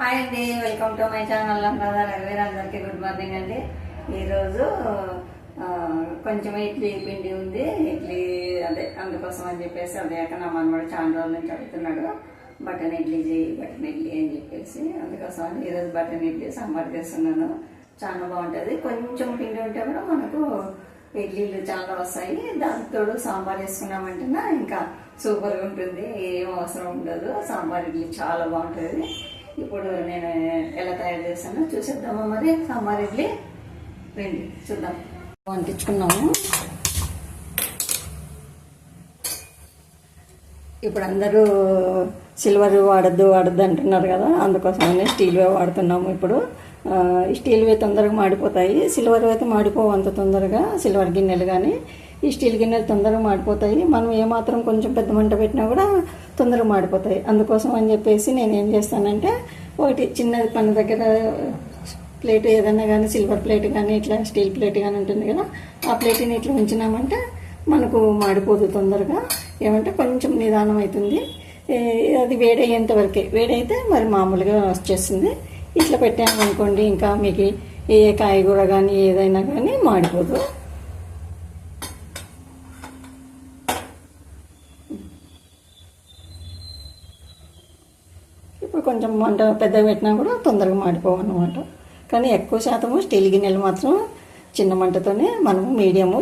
Hi అండి welcome to my channel అన్నదా రఘువీర్ అందరికీ గుడ్ మార్నింగ్ అండి. ఈరోజు కొంచెం ఇడ్లీ పిండి ఉంది. ఇడ్లీ అదే అందుకోసం అని చెప్పేసి అదే అక్కడ నా మనమడు చాలా రోజుల నుంచి అడుగుతున్నాడు. బటన్ ఇడ్లీ చేయి బటన్ ఇడ్లీ అని చెప్పేసి. అందుకోసం అని ఈరోజు బటన్ ఇడ్లీ సాంబార్ చేస్తున్నాను. చాలా బాగుంటుంది. కొంచెం పిండి ఉంటే కూడా మనకు ఇడ్లీలు చాలా వస్తాయి. దాంతో సాంబార్ వేసుకున్నామంటే ఇంకా సూపర్గా ఉంటుంది. ఏం అవసరం ఉండదు. సాంబార్ ఇడ్లీ చాలా బాగుంటుంది. ఇప్పుడు నేను ఎలా తయారు చేస్తానో చూసేద్దామా మరి? సాంబార్ ఇడ్లీ. రండి చూద్దాం. వంటించుకున్నాము. ఇప్పుడు అందరూ సిల్వర్ వాడద్దు వాడద్దు అంటున్నారు కదా అందుకోసమనే స్టీల్వే వాడుతున్నాము ఇప్పుడు. ఈ స్టీల్వే తొందరగా మాడిపోతాయి. సిల్వర్ అయితే మాడిపోవు అంత తొందరగా సిల్వర్ గిన్నెలు కానీ ఈ స్టీల్ గిన్నెలు తొందరగా మాడిపోతాయి. మనం ఏమాత్రం కొంచెం పెద్ద మంట పెట్టినా కూడా తొందరగా మాడిపోతాయి. అందుకోసం అని చెప్పేసి నేను ఏం చేస్తానంటే ఒకటి చిన్నది పని దగ్గర ప్లేట్ ఏదైనా కానీ సిల్వర్ ప్లేట్ కానీ ఇట్లా స్టీల్ ప్లేట్ కానీ ఉంటుంది కదా ఆ ప్లేట్ని ఇట్లా ఉంచినామంటే మనకు మాడిపోదు తొందరగా. ఏమంటే కొంచెం నిదానం అవుతుంది. అది వేడయ్యేంత వరకే. వేడైతే మరి మామూలుగా వచ్చేస్తుంది. ఇట్లా పెట్టామనుకోండి ఇంకా మీకు ఏ కాయగూర కానీ ఏదైనా కానీ మాడిపోదు ఇప్పుడు కొంచెం మంట పెద్దగా పెట్టినా కూడా తొందరగా మాడిపోవు అనమాట కానీ ఎక్కువ శాతము స్టీల్ గిన్నెలు మాత్రం చిన్న మంటతోనే మనము మీడియము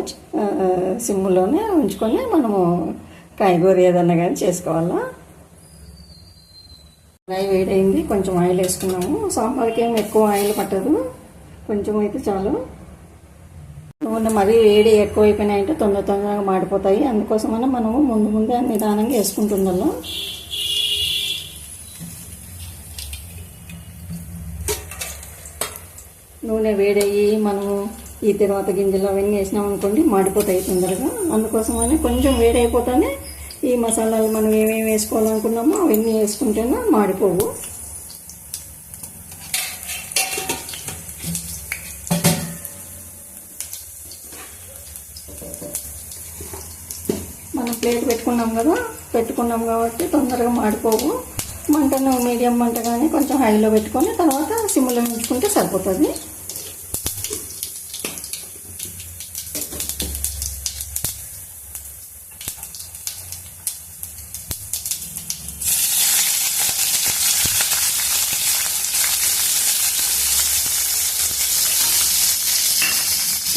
సిమ్లోనే ఉంచుకొని మనము కాయగూర ఏదన్నా కానీ చేసుకోవాలా. ఫ్రై వేడైంది కొంచెం ఆయిల్ వేసుకున్నాము. సాంబార్కి ఏం ఎక్కువ ఆయిల్ పట్టదు. కొంచెం అయితే చాలు. నూనె మరీ వేడి ఎక్కువ అయిపోయినాయంటే తొందర తొందరగా మాడిపోతాయి. అందుకోసమనే మనము ముందు ముందే నిదానంగా వేసుకుంటున్నాము నూనె వేడయ్యి మనము ఈ తర్వాత గింజలు అవన్నీ వేసినాం అనుకోండి మాడిపోతాయి తొందరగా. అందుకోసమని కొంచెం వేడైపోతానే ఈ మసాలాలు మనం ఏమేమి వేసుకోవాలనుకున్నామో అవన్నీ వేసుకుంటేనే మాడిపోవు. మనం ప్లేట్ పెట్టుకున్నాం కదా పెట్టుకున్నాం కాబట్టి తొందరగా మాడిపోవు. మంటను మీడియం మంట కానీ కొంచెం హైలో పెట్టుకొని తర్వాత సిమ్లో ఉంచుకుంటే సరిపోతుంది.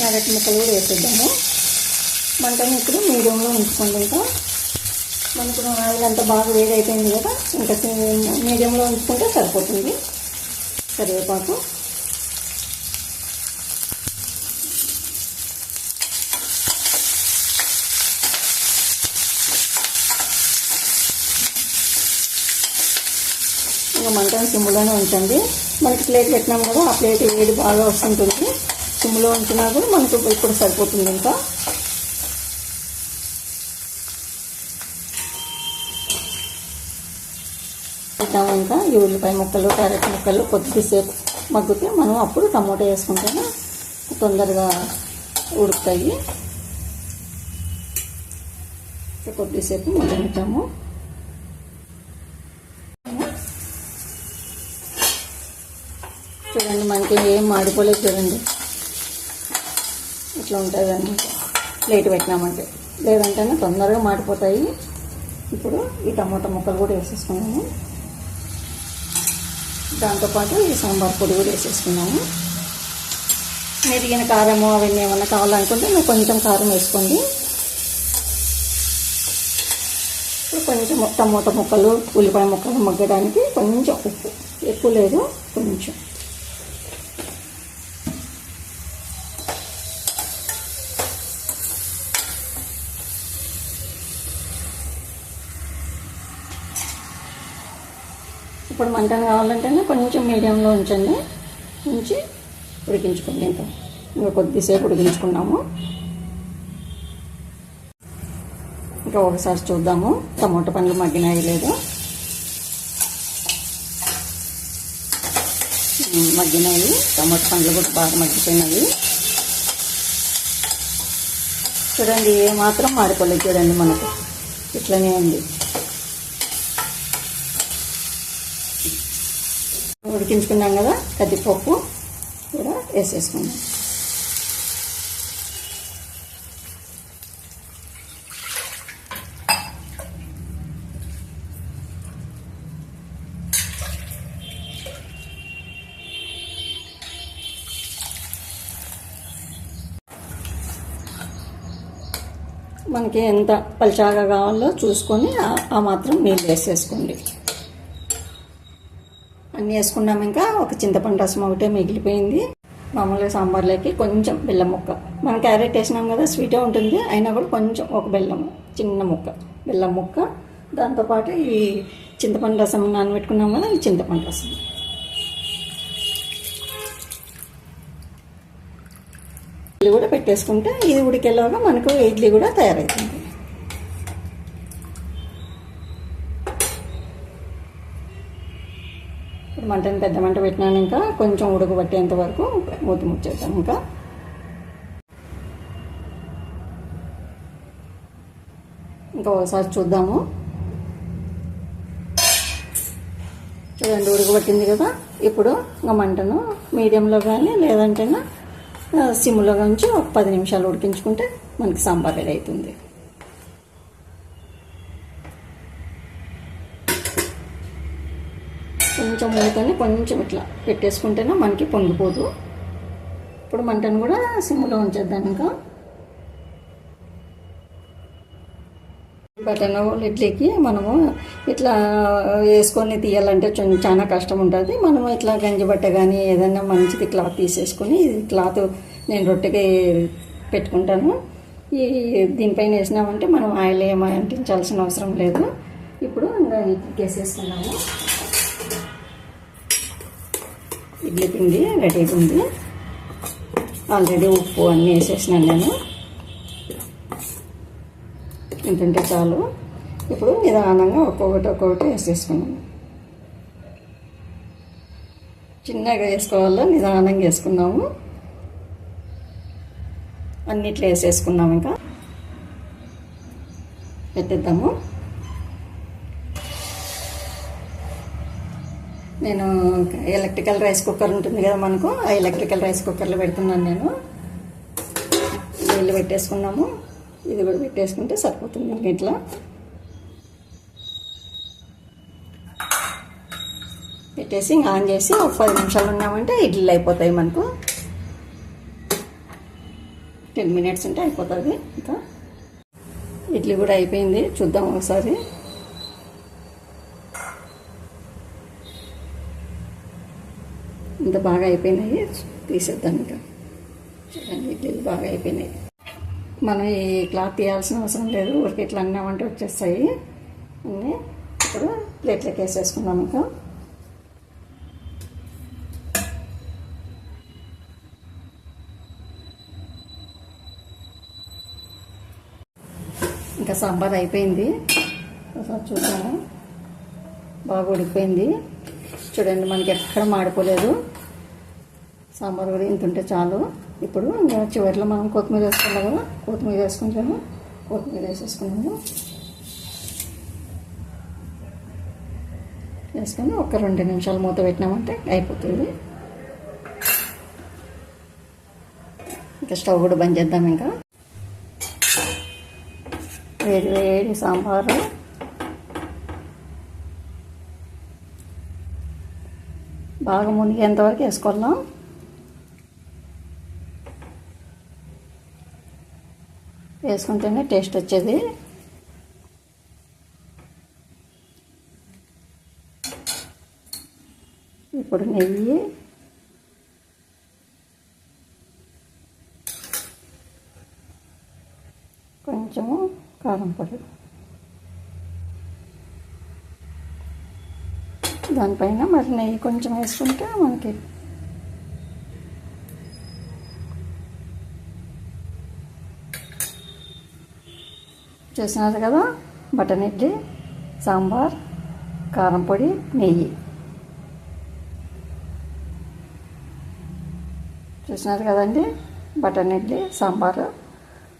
క్యారెట్ ముక్కలు కూడా వేసేద్దాము. మంటని ఇప్పుడు మీడియంలో ఉంచుకోండి ఇంకా. మనకు ఆయిల్ అంతా బాగా వేడైపోయింది కదా ఇంకా మీడియంలో ఉంచుకుంటే సరిపోతుంది కరివేపాకు. ఇంకా మంటను సిమ్లోనే ఉంచండి. మనకి ప్లేట్ పెట్టినాం కదా ఆ ప్లేట్ వేడి బాగా వస్తుంటుంది. సిమ్లో ఉంచినా కూడా మనకు ఇప్పుడు సరిపోతుంది ఇంకా. పెట్టాము ఇంకా. ఈ ఉల్లిపాయ ముక్కలు క్యారెట్ ముక్కలు కొద్దిసేపు మగ్గితే మనం అప్పుడు టమోటా వేసుకుంటేనే తొందరగా ఉడుకుతాయి. కొద్దిసేపు మగ్గుతాము చూడండి మనకి ఏం మాడిపోలేదు చూడండి. ఇట్లా ఉంటుంది అనమాట ప్లేట్ పెట్టినామంటే. లేదంటేనే తొందరగా మాడిపోతాయి. ఇప్పుడు ఈ టమాటా ముక్కలు కూడా వేసేసుకున్నాము. దాంతోపాటు ఈ సాంబార్ పొడి కూడా వేసేసుకున్నాము. మెరిగిన కారము అవన్నీ ఏమన్నా కావాలనుకుంటే నువ్వు కొంచెం కారం వేసుకోండి. ఇప్పుడు కొంచెం టమోటా ముక్కలు ఉల్లిపాయ ముక్కలు మగ్గడానికి కొంచెం ఉప్పు. ఎక్కువ లేదు కొంచెం. ఇప్పుడు మంటను కావాలంటేనే కొంచెం మీడియంలో ఉంచండి. ఉంచి ఉడికించుకోండి ఇంకా ఇంకా కొద్దిసేపు ఉడికించుకున్నాము. ఇంకా ఒకసారి చూద్దాము. టమోటా పండ్లు మగ్గినాయి లేదు. మగ్గినాయి. టమోటా పండ్లు కూడా బాగా మగ్గిపోయినాయి. చూడండి ఏ మాత్రం మాడిపోలేదు చూడండి మనకు. ఇట్లనే ఉంది. ఉడికించుకున్నాం కదా కద్దిపప్పు కూడా వేసేసుకున్నాం మనకి ఎంత పలచాగా కావాలో చూసుకొని ఆ- ఆ మాత్రం నీళ్ళు వేసేసుకోండి. అన్నీ వేసుకున్నాం ఇంకా. ఒక చింతపండు రసం ఒకటే మిగిలిపోయింది. మామూలుగా సాంబార్లోకి కొంచెం బెల్లం ముక్క. మనం క్యారెట్ వేసినాం కదా స్వీటే ఉంటుంది. అయినా కూడా కొంచెం ఒక బెల్లం చిన్న ముక్క. బెల్లం ముక్క. దాంతోపాటు ఈ చింతపండు రసం నానబెట్టుకున్నాం కదా ఈ చింతపండు రసం. ఇడ్లీ కూడా పెట్టేసుకుంటే ఇది ఉడికేలాగా మనకు ఇడ్లీ కూడా తయారవుతుంది. ఇప్పుడు మంటని పెద్ద మంట పెట్టినాను ఇంకా. కొంచెం ఉడకబట్టేంత వరకు మూతి ముచ్చేద్దాం ఇంకా. ఇంకా ఒకసారి చూద్దాము. చూడండి ఉడకబట్టింది కదా. ఇప్పుడు ఇంకా మంటను మీడియంలో కానీ లేదంటే సిమ్లో ఉంచి ఒక పది నిమిషాలు ఉడికించుకుంటే మనకి సాంబార్ రెడీ అవుతుంది. కొంచెం మూతని కొంచెం ఇట్లా పెట్టేసుకుంటేనే మనకి పొంగిపోదు. ఇప్పుడు మంటను కూడా సిమ్లో ఉంచేద్దాం ఇంకా. బటన్ ఇడ్లీకి మనము ఇట్లా వేసుకొని తీయాలంటే చాలా కష్టం ఉంటుంది మనము ఇట్లా గంజి బట్ట కానీ ఏదైనా మంచిది క్లాత్ తీసేసుకొని ఇది క్లాత్ నేను రొట్టెకి పెట్టుకుంటాను. ఈ దీనిపైన వేసినామంటే మనం ఆయిల్ ఏమీ అంటించాల్సిన అవసరం లేదు. ఇప్పుడు ఇంకా ఇడ్లీకి వేసేసుకున్నాము ఇడ్లీ పిండి రెడీగా ఉంది ఆల్రెడీ ఉప్పు అన్నీ వేసేసినాను నేను. ఇంతుంటే చాలు. ఇప్పుడు నిదానంగా ఒక్కొక్కటి ఒక్కొక్కటి వేసేసుకున్నాను. చిన్నగా వేసుకోవాలో? నిదానంగా వేసుకున్నాము అన్నిట్లో వేసేసుకున్నాము ఇంకా. పెట్టేద్దాము. నేను ఎలక్ట్రికల్ రైస్ కుక్కర్ ఉంటుంది కదా మనకు ఆ ఎలక్ట్రికల్ రైస్ కుక్కర్లో పెడుతున్నాను నేను. నీళ్ళు పెట్టేసుకున్నాము. ఇది కూడా పెట్టేసుకుంటే సరిపోతుంది మనకి ఇట్లా. పెట్టేసి ఆన్ చేసి ఒక పది నిమిషాలు ఉన్నామంటే ఇడ్లీలు అయిపోతాయి మనకు. టెన్ మినిట్స్ ఉంటే అయిపోతుంది ఇంకా. ఇడ్లీ కూడా అయిపోయింది. చూద్దాం ఒకసారి. ఇంత బాగా అయిపోయినాయి. తీసేద్దాం ఇంకా. చూడండి ఇడ్లీలు బాగా అయిపోయినాయి. మనం ఈ క్లాత్ తీయాల్సిన అవసరం లేదు. ఊరికి ఇట్లా అన్నామంటే వచ్చేస్తాయి. అన్నీ ఇప్పుడు ప్లేట్లకి వేసేసుకుందాం ఇంకా. ఇంకా సాంబార్ అయిపోయింది. ఒకసారి చూద్దాము. బాగా ఉడికిపోయింది. చూడండి మనకి ఎక్కడ మాడిపోలేదు. సాంబార్ కూడా ఇంత ఉంటే చాలు. ఇప్పుడు ఇంకా చివరిలో మనం కొత్తిమీర వేసుకున్నాం కదా. కొత్తిమీర వేసుకుంటాము. కొత్తిమీర వేసేసుకున్నాము. వేసుకొని ఒక రెండు నిమిషాలు మూత పెట్టినామంటే అయిపోతుంది. ఇంకా స్టవ్ కూడా బంద్ చేద్దాం ఇంకా. వేడి వేడి సాంబారు. బాగా మునిగేంతవరకు వేసుకోవాలా? వేసుకుంటేనే టేస్ట్ వచ్చేది. ఇప్పుడు నెయ్యి. కొంచెము కారం పొడి. దానిపైన మరి నెయ్యి కొంచెం వేసుకుంటే మనకి చూసినారు కదా? బటన్ ఇడ్లీ సాంబార్ కారం పొడి నెయ్యి. చూసినారు కదండి? బటన్ ఇడ్లీ సాంబారు.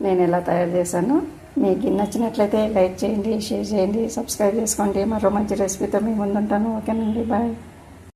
నేను ఎలా తయారు చేశాను? మీకు నచ్చినట్లయితే లైక్ చేయండి షేర్ చేయండి సబ్స్క్రైబ్ చేసుకోండి. మరో మంచి రెసిపీతో మీ ముందుంటాను. ఓకేనండి బాయ్.